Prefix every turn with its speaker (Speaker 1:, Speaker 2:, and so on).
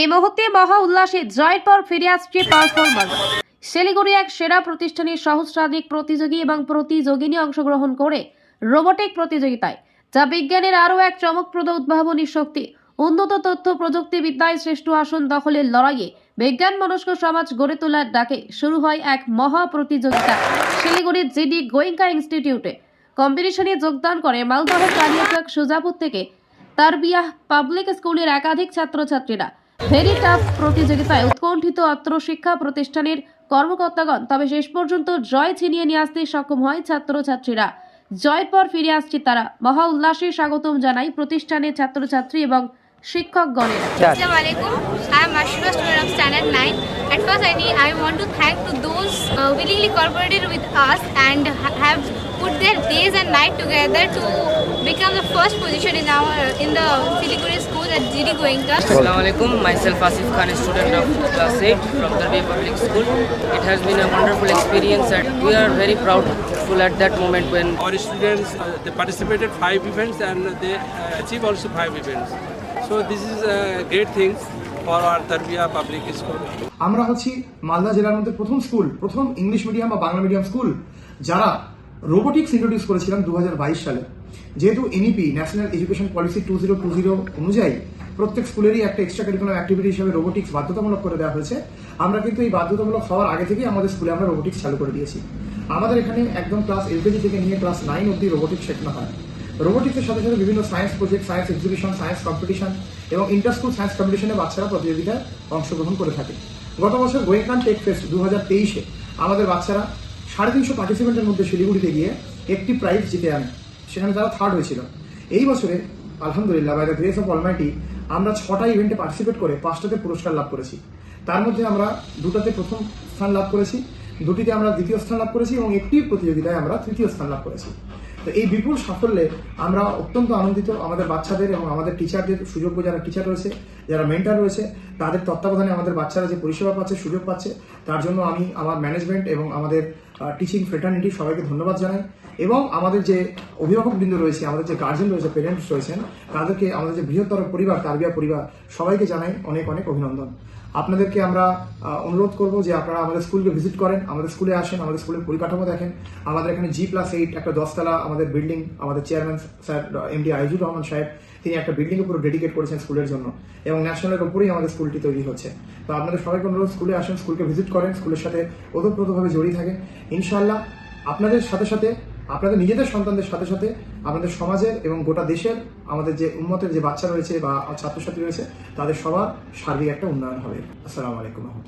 Speaker 1: এই মুহূর্তে মহা উল্লাসে জয়ের পর ফিরে আসছে পারফরম্যান্স শিলিগুড়ি এক সেরা প্রতিষ্ঠানের সহস্রাধিক প্রতিযোগী এবং প্রতিযোগিনী অংশগ্রহণ করে রোবোটিক প্রতিযোগিতায়, যা বিজ্ঞানের আরও এক চমকপ্রদ উদ্ভাবনী শক্তি। উন্নত তথ্য প্রযুক্তিবিদ্যায় শ্রেষ্ঠ আসন দখলের লড়াইয়ে বিজ্ঞান মনস্ক সমাজ গড়ে তোলার ডাকে শুরু হয় এক মহা প্রতিযোগিতা শিলিগুড়ির জিডি গোয়েঙ্কা ইনস্টিটিউটে। কম্পিটিশনে যোগদান করে মালদহের কালিয়াচক সুজাপুর থেকে তারবিয়াহ পাবলিক স্কুলের একাধিক ছাত্রছাত্রীরা ভেরি টাফ প্রতিযোগিতায় উৎকণ্ঠিত অত্র শিক্ষা প্রতিষ্ঠানের কর্মকর্তাগণ। তবে শেষ পর্যন্ত জয় ছিনিয়ে নিয়ে আসতে সক্ষম হয় ছাত্রছাত্রীরা। জয়ের পর ফিরে আসছে তারা। মহা উল্লাসে স্বাগতম জানাই প্রতিষ্ঠানের ছাত্রছাত্রী এবং শিক্ষকগণেরা
Speaker 2: Assalamu alaikum. I am Ashura, student of standard 9. At first, I need I want to thank to those uh, willingly cooperated with us and ha- have put their days and night together to become the first position in our in the Siliguri school at GD Goenka.
Speaker 3: Assalamu alaikum. Myself Asif Khan, a student of class 8 from Darbe Public School. It has been a wonderful experience and we are very proudful at that moment when
Speaker 4: Our students uh, they participated five events and they uh, achieved also five events. This is a great thing for our Tarbiya Public School.
Speaker 5: আমরা হচ্ছি মালদা জেলার মধ্যে প্রথম school, প্রথম English medium বা Bangla medium school যারা robotics introduce করেছিলাম দু হাজার বাইশ সালে। যেহেতু NEP national education policy two zero two zero অনুযায়ী প্রত্যেক স্কুলেরই একটা এক্সট্রা কারিকুলাম অ্যাক্টিভিটি হিসেবে রোবোটিক্স বাধ্যতামূলক করে দেওয়া হয়েছে। আমরা কিন্তু এই বাধ্যতামূলক হওয়ার আগে থেকেই আমাদের স্কুলে আমরা রোবোটিক্স চালু করে দিয়েছি। আমাদের এখানে একদম ক্লাস এলকেজি থেকে নিয়ে ক্লাস নাইন অব্দি রোবোটিক্স শেখানো হয়। রোবোটিক্সের সাথে সাথে বিভিন্ন science project science exhibition science competition এবং ইন্টার স্কুল সায়েন্স কম্পিটিশনে বাচ্চারা প্রতিযোগিতায় অংশগ্রহণ করে থাকে। গত বছর গোয়েঙ্কান টেক ফেস্ট দু হাজার তেইশে আমাদের বাচ্চারা সাড়ে তিনশো পার্টিসিপেন্টের মধ্যে শিলিগুড়িতে গিয়ে একটি প্রাইজ জিতে আনে। সেখানে তারা থার্ড হয়েছিল। এই বছরে, আলহামদুলিল্লাহ by the grace of almighty আমরা ছটা ইভেন্টে পার্টিসিপেট করে পাঁচটাতে পুরস্কার লাভ করেছি। তার মধ্যে আমরা দুটাতে প্রথম স্থান লাভ করেছি, দুটিতে আমরা দ্বিতীয় স্থান লাভ করেছি এবং একটি প্রতিযোগিতায় আমরা তৃতীয় স্থান লাভ করেছি। তো এই বিপুল সাফল্যে আমরা অত্যন্ত আনন্দিত আমাদের বাচ্চাদের এবং আমাদের টিচারদের সুযোগ্য যারা টিচার রয়েছে, যারা মেন্টার রয়েছে, তাদের তত্ত্বাবধানে আমাদের বাচ্চারা যে পরিষেবা পাচ্ছে, সুযোগ পাচ্ছে, তার জন্য আমি আমার ম্যানেজমেন্ট এবং আমাদের টিচিং ফ্রেটার্নিটি সবাইকে ধন্যবাদ জানাই। এবং আমাদের যে অভিভাবক বৃন্দ রয়েছে, আমাদের যে গার্জেন রয়েছে পেরেন্টস রয়েছেন, তাদেরকে আমাদের যে বৃহত্তর পরিবার, তারবিয়া পরিবার, সবাইকে জানাই অনেক অনেক অভিনন্দন। আপনাদেরকে আমরা অনুরোধ করব যে আপনারা আমাদের স্কুলকে ভিজিট করেন, আমাদের স্কুলে আসেন, আমাদের স্কুলের পরিকাঠামো দেখেন। আমাদের এখানে জি প্লাস এইট একটা দশতলা, আমাদের বিল্ডিং আমাদের chairman sir MD Aizur Rahman Saheb, তিনি একটা বিল্ডিং উপর ডেডিকেট করেছেন স্কুলের জন্য। এবং ন্যাশনালের উপরেই আমাদের স্কুলটি তৈরি হচ্ছে। তো আপনাদের সবাইকে অনুরোধ, স্কুলে আসেন, স্কুলকে ভিজিট করেন, স্কুলের সাথে ওতপ্রোতভাবে জড়িয়ে থাকেন। ইনশাআল্লাহ আপনাদের সাথে সাথে, আপনাদের নিজেদের সন্তানদের সাথে সাথে আমাদের সমাজের এবং গোটা দেশের আমাদের যে উন্মতের যে বাচ্চা রয়েছে বা ছাত্রছাত্রী রয়েছে, তাদের সবার সার্বিক একটা উন্নয়ন হবে। আসসালামু আলাইকুম রহমতুল্লাহ।